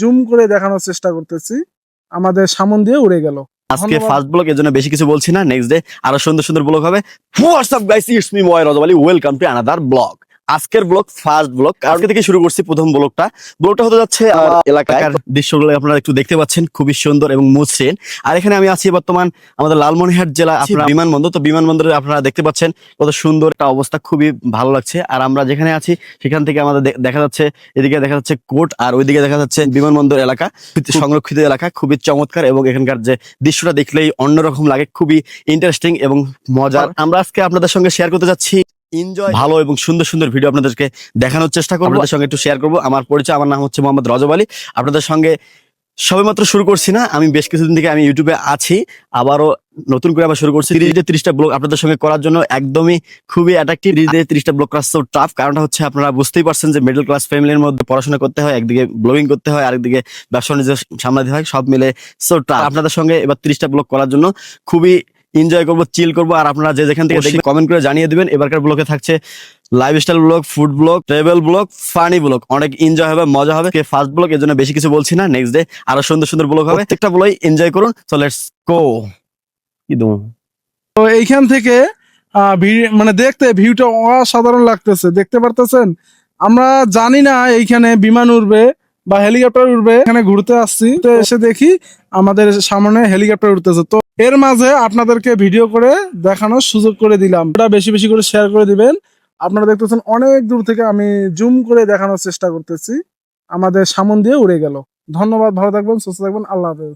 Zoom করে দেখানোর চেষ্টা করতেছি। আমাদের সামন দিয়ে উড়ে গেল। আজকে ফার্স্ট ব্লগ এর জন্য বেশি কিছু বলছি না নেক্সট ডে আরও সুন্দর সুন্দর ব্লগ হবে। WhatsApp guys it's me Moy Rajbali welcome to another blog আজকের ব্লগ ফার্স্ট ব্লগ। আজকে থেকে শুরু করছি প্রথম ব্লগটা। ব্লগটা হতে যাচ্ছে এলাকার দৃশ্যগুলো আপনারা একটু দেখতে পাচ্ছেন খুবই সুন্দর এবং মসৃণ। আর এখানে আমি আছি বর্তমান আমাদের লালমনিরহাট জেলা আপনার বিমানবন্দর। তো বিমানবন্দরে আপনারা দেখতে পাচ্ছেন কত সুন্দর একটা অবস্থা খুবই ভালো লাগছে। আর আমরা যেখানে আছি সেখান থেকে আমাদের দেখা যাচ্ছে এদিকে দেখা যাচ্ছে কোর্ট আর ওইদিকে দেখা যাচ্ছে বিমানবন্দর এলাকা। সংরক্ষিত এলাকা খুবই চমৎকার এবং এখানকার যে দৃশ্যটা দেখলেই অন্যরকম লাগে খুবই ইন্টারেস্টিং এবং মজার। আমরা আজকে আপনাদের সঙ্গে শেয়ার করতে যাচ্ছি এনজয় ভালো এবং সুন্দর সুন্দর ভিডিও আপনাদেরকে দেখানোর চেষ্টা করব। আপনাদের সঙ্গে একটু শেয়ার করব। আমার পরিচয় আমার নাম হচ্ছে মোহাম্মদ রজব আলী। আপনাদের সঙ্গে সবেমাত্র শুরু করছি না। আমি বেশ কিছুদিন থেকে আমি ইউটিউবে আছি। আবারও নতুন করে আবার শুরু করছি। তিরিশে তিরিশটা ব্লগ আপনাদের সঙ্গে করার জন্য একদমই খুবই অ্যাট্রাকটিভ তিরিশে তিরিশটা ব্লগ করা সো টাফ কারণটা হচ্ছে আপনারা বুঝতেই পারছেন যে মিডল ক্লাস ফ্যামিলির মধ্যে পড়াশোনা করতে হয় একদিকে ব্লগিং করতে হয় আরেকদিকে ব্যবসা বাণিজ্য সামলাতে হয়। সব মিলে সো টাফ আপনাদের সঙ্গে এবার তিরিশটা ব্লগ করার জন্য খুবই এনজয় করব চিল করব আর আপনারা যে যেখান থেকে কমেন্ট করে জানিয়ে দিবেন। এবারকার ব্লগে থাকছে lifestyle blog food blog travel blog funny blog অনেক এনজয় হবে মজা হবে। ফার্স্ট ব্লগ এর জন্য বেশি কিছু বলছি না। নেক্সট ডে আরও সুন্দর সুন্দর ব্লগ হবে। প্রত্যেকটা ব্লগ এনজয় করুন। সো লেটস গো তো এইখান থেকে আহ, ভি- মানে দেখতে ভিউটা অসাধারণ লাগতেছে। দেখতে পারতেছেন? আমরা জানি না এইখানে বিমান উড়বে। বা হেলিকপ্টার উঠবে এখানে ঘুরতে আসছি। তো এসে দেখি আমাদের সামনে হেলিকপ্টার উঠতেছে তো এর মাঝে আপনাদেরকে ভিডিও করে দেখানোর সুযোগ করে দিলাম। এটা বেশি বেশি করে শেয়ার করে দিবেন। আপনারা দেখতেছেন অনেক দূর থেকে আমি জুম করে দেখানোর চেষ্টা করতেছি। আমাদের সামন দিয়ে উড়ে গেল। ধন্যবাদ, ভালো থাকবেন, সুস্থ থাকবেন, আল্লাহ হাফেজ।